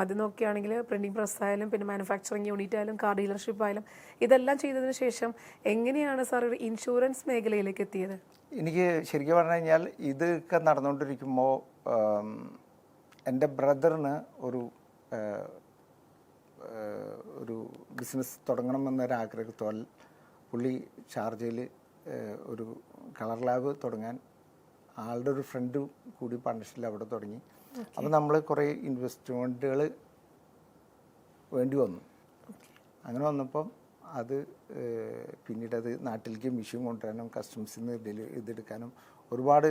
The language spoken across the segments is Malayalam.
ആദ്യം നോക്കുകയാണെങ്കിൽ പ്രിന്റിംഗ് പ്രസ് ആയാലും പിന്നെ മാനുഫാക്ചറിങ് യൂണിറ്റ് ആയാലും കാർ ഡീലർഷിപ്പ് ആയാലും ഇതെല്ലാം ചെയ്തതിന് ശേഷം എങ്ങനെയാണ് സാർ ഒരു ഇൻഷുറൻസ് മേഖലയിലേക്ക് എത്തിയത്? എനിക്ക് ശരിക്കും പറഞ്ഞു കഴിഞ്ഞാൽ ഇതൊക്കെ നടന്നുകൊണ്ടിരിക്കുമ്പോൾ എന്റെ ബ്രദറിന് ഒരു ഒരു ബിസിനസ് തുടങ്ങണമെന്നൊരാഗ്രഹത്തോൽ പുള്ളി ഷാർജയിൽ ഒരു കളർ ലാബ് തുടങ്ങാൻ ആളുടെ ഒരു ഫ്രണ്ട് കൂടി പാർട്ണർഷിപ്പിൽ അവിടെ തുടങ്ങി. അപ്പോൾ നമ്മൾ കുറേ ഇൻവെസ്റ്റ്മെന്റുകൾ വേണ്ടി വന്നു. അങ്ങനെ വന്നപ്പം അത് പിന്നീട് അത് നാട്ടിലേക്ക് മിഷ്യൻ കൊണ്ടുവരാനും കസ്റ്റംസിൽ നിന്ന് ഡെലി ഇതെടുക്കാനും ഒരുപാട്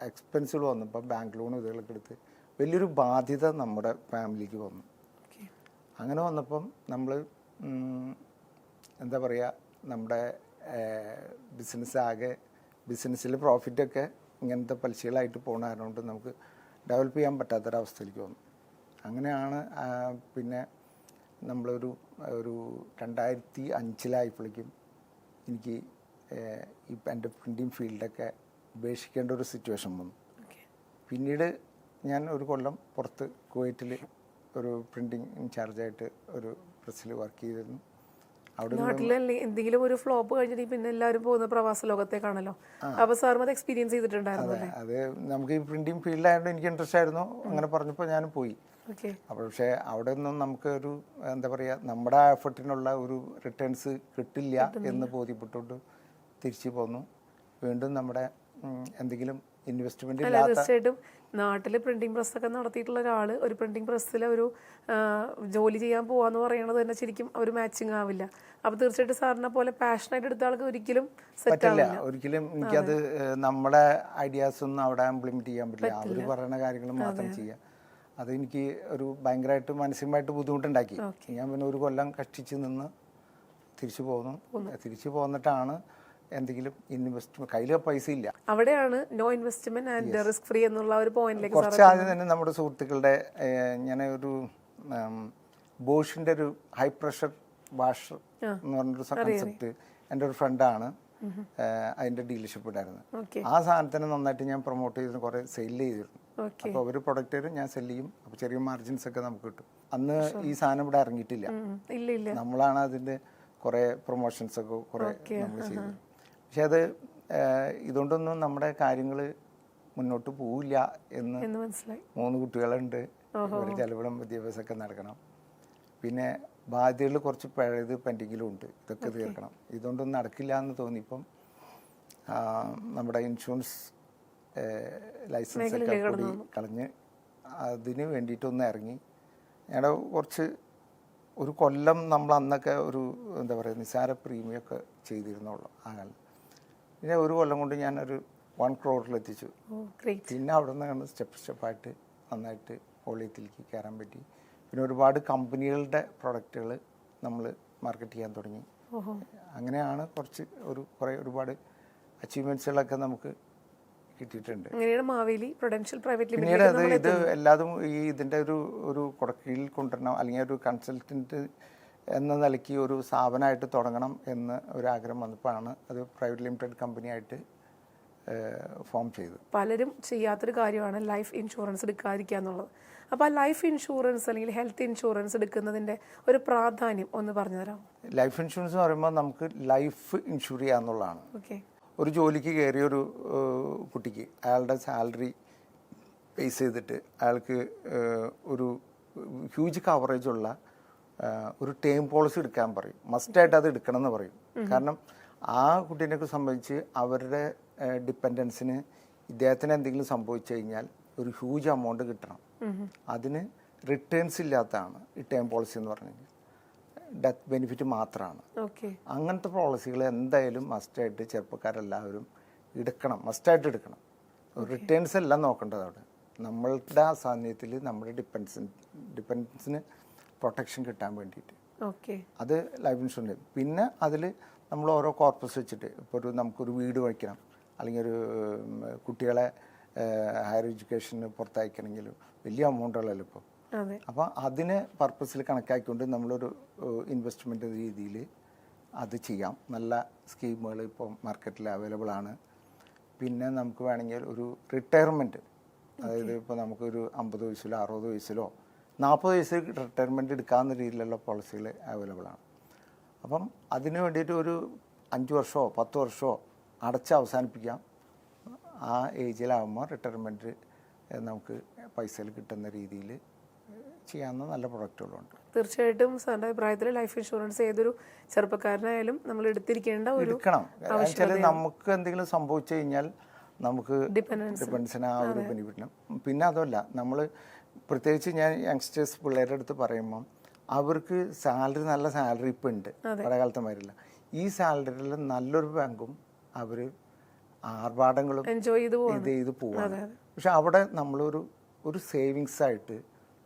എക്സ്പെൻസുകൾ വന്നപ്പോൾ ബാങ്ക് ലോൺ ഇതുകളൊക്കെ എടുത്ത് വലിയൊരു ബാധ്യത നമ്മുടെ ഫാമിലിക്ക് വന്നു. അങ്ങനെ വന്നപ്പം നമ്മൾ എന്താ പറയുക നമ്മുടെ ബിസിനസ് ആകെ ബിസിനസ്സിൽ പ്രോഫിറ്റൊക്കെ ഇങ്ങനത്തെ പലിശകളായിട്ട് പോകുന്ന കാരണം കൊണ്ട് നമുക്ക് ഡെവലപ്പ് ചെയ്യാൻ പറ്റാത്തൊരവസ്ഥയിലേക്ക് വന്നു. അങ്ങനെയാണ് പിന്നെ നമ്മളൊരു ഒരു രണ്ടായിരത്തി അഞ്ചിലായപ്പോഴേക്കും എനിക്ക് ഈ എന്റെ പ്രിന്റിങ് ഫീൽഡൊക്കെ ഉപേക്ഷിക്കേണ്ട ഒരു സിറ്റുവേഷൻ വന്നു. പിന്നീട് ഞാൻ ഒരു കൊല്ലം പുറത്ത് കുവൈറ്റിൽ ഒരു പ്രിന്റിങ് ഇൻചാർജായിട്ട് ഒരു പ്രസ്സിൽ വർക്ക് ചെയ്തിരുന്നു. നാട്ടിൽ എന്തെങ്കിലും ഒരു ഫ്ലോപ്പ് കഴിഞ്ഞിട്ട് പിന്നെ എല്ലാവരും പോകുന്ന പ്രവാസ ലോകത്തേക്കാണല്ലോ. അപ്പൊ സാറും അത് എക്സ്പീരിയൻസ് ചെയ്തിട്ടുണ്ടായിരുന്നു അത് നമുക്ക് ഈ പ്രിന്റിങ് ഫീൽഡായതുകൊണ്ട് എനിക്ക് ഇൻട്രസ്റ്റ് ആയിരുന്നു. അങ്ങനെ പറഞ്ഞപ്പോൾ ഞാൻ പോയി. അപ്പോൾ പക്ഷേ അവിടെ നിന്നും നമുക്ക് ഒരു എന്താ പറയുക നമ്മുടെ എഫർട്ടിനുള്ള ഒരു റിട്ടേൺസ് കിട്ടില്ല എന്ന് ബോധ്യപ്പെട്ടുകൊണ്ട് തിരിച്ചു പോന്നു. വീണ്ടും നമ്മുടെ എന്തെങ്കിലും ഇൻവെസ്റ്റ്മെന്റ് അല്ല തീർച്ചയായിട്ടും നാട്ടിൽ പ്രിന്റിംഗ് പ്രസ് ഒക്കെ നടത്തിയിട്ടുള്ള ഒരാൾ ഒരു പ്രിന്റിംഗ് പ്രസ്സിൽ ഒരു ജോലി ചെയ്യാൻ പോവാന്ന് പറയുന്നത് തന്നെ ശരിക്കും ഒരു മാച്ചിങ് ആവില്ല. അപ്പൊ തീർച്ചയായിട്ടും സാറിനെ പോലെ പാഷനായിട്ട് എടുത്ത ആൾക്ക് ഒരിക്കലും സെറ്റ് ആവില്ല. ഒരിക്കലും എനിക്കത് നമ്മുടെ ഐഡിയാസ് ഒന്നും അവിടെ ഇംപ്ലിമെന്റ് ചെയ്യാൻ പറ്റില്ല. അവർ പറയുന്ന കാര്യങ്ങൾ മാത്രം ചെയ്യാം. അത് എനിക്ക് ഒരു ഭയങ്കരമായിട്ട് മാനസികമായിട്ട് ബുദ്ധിമുട്ടുണ്ടാക്കി. ഞാൻ പിന്നെ ഒരു കൊല്ലം കഷ്ടിച്ച് നിന്ന് തിരിച്ചു പോന്നു. തിരിച്ചു പോന്നിട്ടാണ് എന്തെങ്കിലും ഇൻവെസ്റ്റ്മെന്റ് കയ്യിൽ പൈസ ഇല്ല അവിടെയാണ് no investment and risk free എന്നുള്ള ഒരു പോയിന്റിലേക്ക് കുറച്ച് ആദ്യം തന്നെ നമ്മുടെ സുഹൃത്തുക്കളുടെ ഞാൻ ഒരു ബോഷിന്റെ ഒരു ഹൈ പ്രഷർ വാഷർ എന്ന് പറഞ്ഞൊരു കൺസെപ്റ്റ് എന്റെ ഒരു ഫ്രണ്ടാണ് അതിന്റെ ഡീലർഷിപ്പ് ഉണ്ടായിരുന്നത് ആ സാധനത്തിന് നന്നായിട്ട് ഞാൻ പ്രൊമോട്ട് ചെയ്തിരുന്നു. കുറെ സെയിൽ ചെയ്തിരുന്നു. അപ്പോൾ ഒരു പ്രൊഡക്റ്റ് ഞാൻ സെല്ല് ചെയ്യും. അപ്പോൾ ചെറിയ മാർജിൻസ് ഒക്കെ നമുക്ക് കിട്ടും. അന്ന് ഈ സാധനം ഇവിടെ ഇറങ്ങിയിട്ടില്ല. നമ്മളാണ് അതിന്റെ കുറെ പ്രൊമോഷൻസ് ഒക്കെ കുറെ നമ്മൾ ചെയ്തത്. പക്ഷെ അത് ഇതുകൊണ്ടൊന്നും നമ്മുടെ കാര്യങ്ങൾ മുന്നോട്ട് പോവില്ല എന്ന് മനസ്സിലായി. മൂന്ന് കുട്ടികളുണ്ട്. ഒരു ചെലവിടം വിദ്യാഭ്യാസമൊക്കെ നടക്കണം. പിന്നെ ബാധ്യതകൾ കുറച്ച് പഴയത് പെൻഡിങ്ങിലും ഉണ്ട്. ഇതൊക്കെ തീർക്കണം. ഇതുകൊണ്ടൊന്നും നടക്കില്ല എന്ന് തോന്നിയപ്പം നമ്മുടെ ഇൻഷുറൻസ് ലൈസൻസ് ഒക്കെ കൂടി കളഞ്ഞ് അതിന് വേണ്ടിയിട്ടൊന്ന് ഇറങ്ങി. ഞങ്ങളുടെ കുറച്ച് ഒരു കൊല്ലം നമ്മൾ അന്നൊക്കെ ഒരു എന്താ പറയുക നിസാര പ്രീമിയം ഒക്കെ ചെയ്തിരുന്നുള്ളൂ ആ കാലം പിന്നെ ഒരു കൊല്ലം കൊണ്ട് ഞാനൊരു വൺ ക്രോറിലെത്തിച്ചു പിന്നെ അവിടെ നിന്നാണ് സ്റ്റെപ്പ് സ്റ്റെപ്പായിട്ട് നന്നായിട്ട് വോളിയത്തിലേക്ക് കയറാൻ പറ്റി. പിന്നെ ഒരുപാട് കമ്പനികളുടെ പ്രൊഡക്റ്റുകൾ നമ്മൾ മാർക്കറ്റ് ചെയ്യാൻ തുടങ്ങി. അങ്ങനെയാണ് കുറച്ച് ഒരു കുറേ ഒരുപാട് അച്ചീവ്മെന്റ്സുകളൊക്കെ നമുക്ക് കിട്ടിയിട്ടുണ്ട്. അങ്ങനെയാണ് മാവേലി പ്രൊഡൻഷ്യൽ പ്രൈവറ്റ് പിന്നീട് അത് ഇത് എല്ലാതും ഈ ഇതിന്റെ ഒരു ഒരു കുടക്കീഴിൽ കൊണ്ടുവരണം അല്ലെങ്കിൽ ഒരു കൺസൾട്ടന്റ് എന്ന നിലയ്ക്ക് ഒരു സ്ഥാപനമായിട്ട് തുടങ്ങണം എന്ന് ഒരു ആഗ്രഹം വന്നപ്പോഴാണ് അത് പ്രൈവറ്റ് ലിമിറ്റഡ് കമ്പനിയായിട്ട് ഫോം ചെയ്തത്. പലരും ചെയ്യാത്തൊരു കാര്യമാണ് ലൈഫ് ഇൻഷുറൻസ് എടുക്കാതിരിക്കുക എന്നുള്ളത്. അപ്പോൾ ആ ലൈഫ് ഇൻഷുറൻസ് അല്ലെങ്കിൽ ഹെൽത്ത് ഇൻഷുറൻസ് എടുക്കുന്നതിന്റെ ഒരു പ്രാധാന്യം ഒന്ന് പറഞ്ഞു തരാം ലൈഫ് ഇൻഷുറൻസ് എന്ന് പറയുമ്പോൾ നമുക്ക് ലൈഫ് ഇൻഷുർ ചെയ്യുക എന്നുള്ളതാണ്. ഓക്കെ. ഒരു ജോലിക്ക് കയറിയ ഒരു കുട്ടിക്ക് അയാളുടെ സാലറി ബേസ് ചെയ്തിട്ട് അയാൾക്ക് ഒരു ഹ്യൂജ് കവറേജ് ഉള്ള ഏഹ്, ഒരു ടേം പോളിസി എടുക്കാൻ പറയും. മസ്റ്റായിട്ട് അത് എടുക്കണം എന്ന് പറയും കാരണം ആ കുട്ടീനെ സംബന്ധിച്ച് അവരുടെ ഡിപ്പെൻഡൻസിന് ഇദ്ദേഹത്തിന് എന്തെങ്കിലും സംഭവിച്ചു കഴിഞ്ഞാൽ ഒരു ഹ്യൂജ് എമൗണ്ട് കിട്ടണം. അതിന് റിട്ടേൺസ് ഇല്ലാത്തതാണ് ഈ ടേം പോളിസി എന്ന് പറഞ്ഞു കഴിഞ്ഞാൽ ഡെത്ത് ബെനിഫിറ്റ് മാത്രമാണ്. അങ്ങനത്തെ പോളിസികൾ എന്തായാലും മസ്റ്റായിട്ട് ചെറുപ്പക്കാരെല്ലാവരും എടുക്കണം. മസ്റ്റായിട്ട് എടുക്കണം. റിട്ടേൺസ് എല്ലാം നോക്കേണ്ടത് അവിടെ. നമ്മളുടെ ആ സാന്നിധ്യത്തിൽ നമ്മുടെ ഡിപ്പെൻസ് ഡിപ്പെൻസിന് പ്രൊട്ടക്ഷൻ കിട്ടാൻ വേണ്ടിയിട്ട്. ഓക്കെ. അത് ലൈഫ് ഇൻഷുറൻസ് പിന്നെ അതിൽ നമ്മൾ ഓരോ കോർപ്പസ് വെച്ചിട്ട് ഇപ്പോൾ ഒരു നമുക്കൊരു വീട് വയ്ക്കണം. അല്ലെങ്കിൽ ഒരു കുട്ടികളെ ഹയർ എഡ്യൂക്കേഷന് പുറത്തയക്കണമെങ്കിലും വലിയ എമൗണ്ടുകളല്ലോ ഇപ്പോൾ അപ്പോൾ അതിന് പർപ്പസിൽ കണക്കാക്കിക്കൊണ്ട് നമ്മളൊരു ഇൻവെസ്റ്റ്മെന്റ് രീതിയിൽ അത് ചെയ്യാം. നല്ല സ്കീമുകൾ ഇപ്പോൾ മാർക്കറ്റിൽ അവൈലബിൾ ആണ്. പിന്നെ നമുക്ക് വേണമെങ്കിൽ ഒരു റിട്ടയർമെന്റ് അതായത് ഇപ്പോൾ നമുക്കൊരു അമ്പത് വയസ്സിലോ അറുപത് വയസ്സിലോ നാൽപ്പത് വയസ്സ് റിട്ടയർമെന്റ് എടുക്കാവുന്ന രീതിയിലുള്ള പോളിസികൾ അവൈലബിൾ ആണ്. അപ്പം അതിന് വേണ്ടിയിട്ട് ഒരു അഞ്ച് വർഷമോ പത്ത് വർഷമോ അടച്ച് അവസാനിപ്പിക്കാം. ആ ഏജിലാകുമ്പോൾ റിട്ടയർമെന്റ് നമുക്ക് പൈസയിൽ കിട്ടുന്ന രീതിയിൽ ചെയ്യാവുന്ന നല്ല പ്രൊഡക്റ്റുകളുണ്ട് തീർച്ചയായിട്ടും സാറിന്റെ അഭിപ്രായത്തിൽ ലൈഫ് ഇൻഷുറൻസ് ഏതൊരു ചെറുപ്പക്കാരനായാലും നമ്മൾ എടുത്തിരിക്കേണ്ട ഒരു എടുക്കണം. നമുക്ക് എന്തെങ്കിലും സംഭവിച്ചു കഴിഞ്ഞാൽ നമുക്ക് ഡിപ്പെൻഡൻസ് ഡിപ്പെൻഡൻസിന് ആ ഒരു ബെനിഫിറ്റിനും പിന്നെ അതല്ല നമ്മൾ പ്രത്യേകിച്ച് ഞാൻ യങ്സ്റ്റേഴ്സ് പിള്ളേരുടെ അടുത്ത് പറയുമ്പം അവർക്ക് സാലറി നല്ല സാലറി ഇപ്പം ഉണ്ട് പഴയ കാലത്തെ മാതിരില്ല ഈ സാലറിയിൽ നല്ലൊരു ബാങ്കും അവർ ആർഭാടങ്ങളും എൻജോയ് ചെയ്ത് ചെയ്ത് പോവാണ്. പക്ഷെ അവിടെ നമ്മളൊരു ഒരു സേവിങ്സ് ആയിട്ട്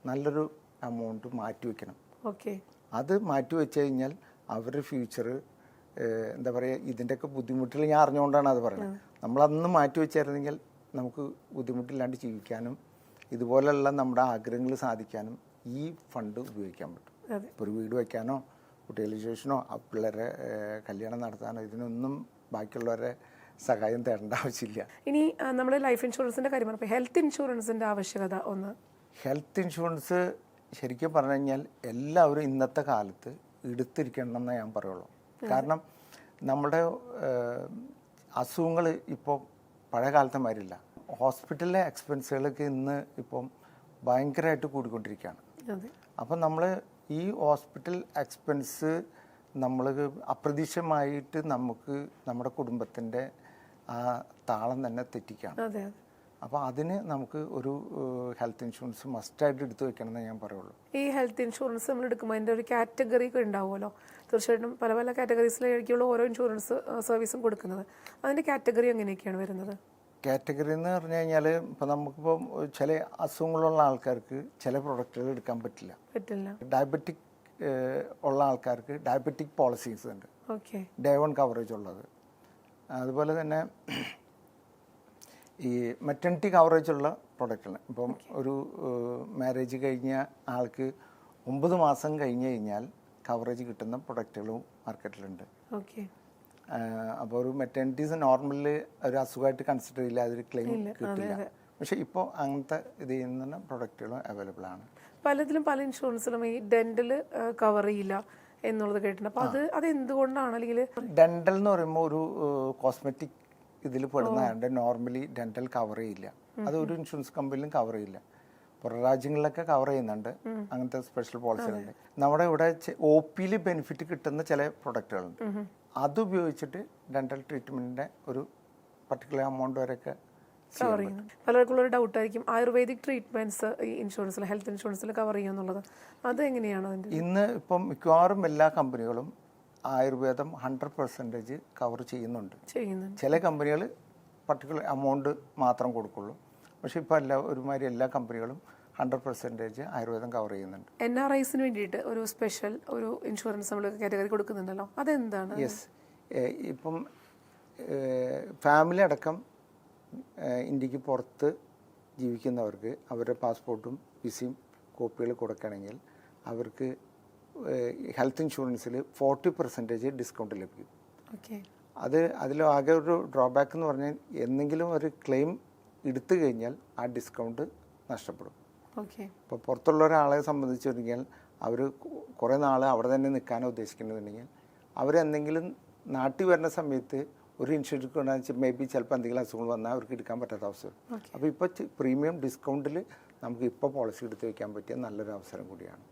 നല്ലൊരു എമൗണ്ട് മാറ്റി വെക്കണം. ഓക്കെ. അത് മാറ്റി വെച്ച് കഴിഞ്ഞാൽ അവരുടെ ഫ്യൂച്ചർ എന്താ പറയുക ഇതിന്റെയൊക്കെ ബുദ്ധിമുട്ടിൽ ഞാൻ അറിഞ്ഞുകൊണ്ടാണ് അത് പറയുന്നത്. നമ്മളന്ന് മാറ്റി വെച്ചായിരുന്നെങ്കിൽ നമുക്ക് ബുദ്ധിമുട്ടില്ലാണ്ട് ജീവിക്കാനും ഇതുപോലെയുള്ള നമ്മുടെ ആഗ്രഹങ്ങൾ സാധിക്കാനും ഈ ഫണ്ട് ഉപയോഗിക്കാൻ പറ്റും. ഇപ്പോൾ ഒരു വീട് വയ്ക്കാനോ കുട്ടികളുടെ ശേഷനോ ആ പിള്ളേരെ കല്യാണം നടത്താനോ ഇതിനൊന്നും ബാക്കിയുള്ളവരെ സഹായം തേടേണ്ട ആവശ്യമില്ല. ഇനി നമ്മൾ ലൈഫ് ഇൻഷുറൻസിന്റെ കാര്യം പറഞ്ഞപ്പോൾ ഹെൽത്ത് ഇൻഷുറൻസിന്റെ ആവശ്യകത ഒന്ന്. ഹെൽത്ത് ഇൻഷുറൻസ് ശരിക്കും പറഞ്ഞു കഴിഞ്ഞാൽ എല്ലാവരും ഇന്നത്തെ കാലത്ത് എടുത്തിരിക്കണം എന്നേ ഞാൻ പറയുള്ളൂ. കാരണം നമ്മുടെ അസുഖങ്ങൾ ഇപ്പോൾ പഴയ കാലത്തെ മാതിരില്ല ഹോസ്പിറ്റലിലെ എക്സ്പെൻസുകളൊക്കെ ഇന്ന് ഇപ്പം ഭയങ്കരമായിട്ട് കൂടിക്കൊണ്ടിരിക്കുകയാണ്. അപ്പം നമ്മൾ ഈ ഹോസ്പിറ്റൽ എക്സ്പെൻസ് നമ്മൾ അപ്രതീക്ഷിതമായിട്ട് നമുക്ക് നമ്മുടെ കുടുംബത്തിന്റെ ആ താളം തന്നെ തെറ്റിക്കാണ്. അപ്പോൾ അതിന് നമുക്ക് ഒരു ഹെൽത്ത് ഇൻഷുറൻസ് മസ്റ്റായിട്ട് എടുത്തു വെക്കണമെന്ന് ഞാൻ പറയുള്ളൂ. ഈ ഹെൽത്ത് ഇൻഷുറൻസ് നമ്മൾ എടുക്കുമ്പോൾ അതിന്റെ ഒരു കാറ്റഗറി ഒക്കെ ഉണ്ടാവുമല്ലോ. തീർച്ചയായിട്ടും പല പല കാറ്റഗറീസിലായിരിക്കും ഓരോ ഇൻഷുറൻസ് സർവീസും കൊടുക്കുന്നത്. അതിന്റെ കാറ്റഗറി എങ്ങനെയൊക്കെയാണ് വരുന്നത്? കാറ്റഗറി എന്ന് പറഞ്ഞു കഴിഞ്ഞാൽ ഇപ്പം നമുക്കിപ്പം ചില അസുഖങ്ങളുള്ള ആൾക്കാർക്ക് ചില പ്രൊഡക്റ്റുകൾ എടുക്കാൻ പറ്റില്ല. പറ്റില്ല. ഡയബറ്റിക് ഉള്ള ആൾക്കാർക്ക് ഡയബറ്റിക് പോളിസീസ് ഉണ്ട്. ഓക്കെ. ഡേ വൺ കവറേജ് ഉള്ളത്. അതുപോലെ തന്നെ ഈ മെറ്റർണിറ്റി കവറേജ് ഉള്ള പ്രൊഡക്റ്റുകൾ ഇപ്പം ഒരു മാരേജ് കഴിഞ്ഞ ആൾക്ക് ഒമ്പത് മാസം കഴിഞ്ഞ് കഴിഞ്ഞാൽ കവറേജ് കിട്ടുന്ന പ്രൊഡക്റ്റുകളും മാർക്കറ്റിലുണ്ട് ഓക്കെ. അപ്പോൾ ഒരു മെറ്റേണിറ്റീസ് നോർമലിൽ ഒരു അസുഖമായിട്ട് കൺസിഡർ ചെയ്യില്ല അതൊരു ക്ലെയിം കിട്ടില്ല. പക്ഷേ ഇപ്പോൾ അങ്ങനത്തെ ഇത് ചെയ്യുന്ന പ്രൊഡക്റ്റുകളും അവൈലബിൾ ആണ്. പലതിലും പല ഇൻഷുറൻസിലും ഈ ഡെന്റൽ കവർ ചെയ്യില്ല എന്നുള്ളത് കേട്ടിട്ടുണ്ട്. അപ്പോൾ അത് അത് എന്തുകൊണ്ടാണ്? അല്ലെങ്കിൽ ഡെന്റൽ എന്ന് പറയുമ്പോൾ ഒരു കോസ്മെറ്റിക് ഇതിൽ പെടുന്നതുകൊണ്ട് നോർമലി ഡെന്റൽ കവർ ചെയ്യില്ല. അത് ഒരു ഇൻഷുറൻസ് കമ്പനിയിലും കവർ ചെയ്യില്ല. പുറം രാജ്യങ്ങളിലൊക്കെ കവർ ചെയ്യുന്നുണ്ട്. അങ്ങനത്തെ സ്പെഷ്യൽ പോളിസികളുണ്ട് നമ്മുടെ ഇവിടെ ഒ പിയിൽ ബെനിഫിറ്റ് കിട്ടുന്ന ചില പ്രൊഡക്റ്റുകളുണ്ട് അത് ഉപയോഗിച്ചിട്ട് ഡെന്റൽ ട്രീറ്റ്മെന്റിന്റെ ഒരു പർട്ടിക്കുലർ എമൗണ്ട് വരെയൊക്കെ കവർ ചെയ്യുന്നു. പലർക്കുള്ള ഒരു ഡൗട്ട് ആയിരിക്കും. ആയുർവേദിക് ട്രീറ്റ്മെന്റ്സ് ഈ ഇൻഷുറൻസിൽ ഹെൽത്ത് ഇൻഷുറൻസിൽ കവർ ചെയ്യുന്നുള്ളത് അത് എങ്ങനെയാണ് അതിന്റെ ഇന്ന് ഇപ്പം മിക്കവാറും എല്ലാ കമ്പനികളും ആയുർവേദം ഹൺഡ്രഡ് പെർസെന്റേജ് കവർ ചെയ്യുന്നുണ്ട്. ചെയ്യുന്നുണ്ട്. ചില കമ്പനികൾ പർട്ടിക്കുലർ എമൗണ്ട് മാത്രം കൊടുക്കുള്ളൂ. പക്ഷേ ഇപ്പോൾ എല്ലാ ഒരുമാതിരി എല്ലാ കമ്പനികളും ഹൺഡ്രഡ് പെർസെന്റേജ് ആയുർവേദം കവർ ചെയ്യുന്നുണ്ട്. എൻ ആർ ഐസിന് വേണ്ടിയിട്ട് ഒരു സ്പെഷ്യൽ ഒരു ഇൻഷുറൻസ് നമ്മൾ കാറ്റഗറി കൊടുക്കുന്നുണ്ടല്ലോ. അതെന്താണ്? യെസ് ഇപ്പം ഫാമിലി അടക്കം ഇന്ത്യയ്ക്ക് പുറത്ത് ജീവിക്കുന്നവർക്ക് അവരുടെ പാസ്പോർട്ടും വിസയും കോപ്പികൾ കൊടുക്കണമെങ്കിൽ അവർക്ക് ഹെൽത്ത് ഇൻഷുറൻസിൽ ഫോർട്ടി പെർസെന്റേജ് ഡിസ്കൗണ്ട് ലഭിക്കും. ഓക്കെ അത് അതിൽ ആകെ ഒരു ഡ്രോബാക്ക് എന്ന് പറഞ്ഞാൽ എന്തെങ്കിലും ഒരു ക്ലെയിം എടുത്തു കഴിഞ്ഞാൽ ആ ഡിസ്കൗണ്ട് നഷ്ടപ്പെടും. ഇപ്പോൾ പുറത്തുള്ള ഒരാളെ സംബന്ധിച്ച് കഴിഞ്ഞാൽ അവർ കുറേ നാൾ അവിടെ തന്നെ നിൽക്കാനോ ഉദ്ദേശിക്കുന്നുണ്ടെങ്കിൽ അവരെന്തെങ്കിലും നാട്ടിൽ വരുന്ന സമയത്ത് ഒരു ഇൻഷുറൻസ് വെച്ചാൽ മേ ബി ചിലപ്പോൾ എന്തെങ്കിലും അസുഖങ്ങൾ വന്നാൽ അവർക്ക് എടുക്കാൻ പറ്റാത്ത അവസരം. അപ്പോൾ ഇപ്പോൾ പ്രീമിയം ഡിസ്കൗണ്ടിൽ നമുക്ക് ഇപ്പോൾ പോളിസി എടുത്ത് വയ്ക്കാൻ പറ്റിയ നല്ലൊരു അവസരം കൂടിയാണ്.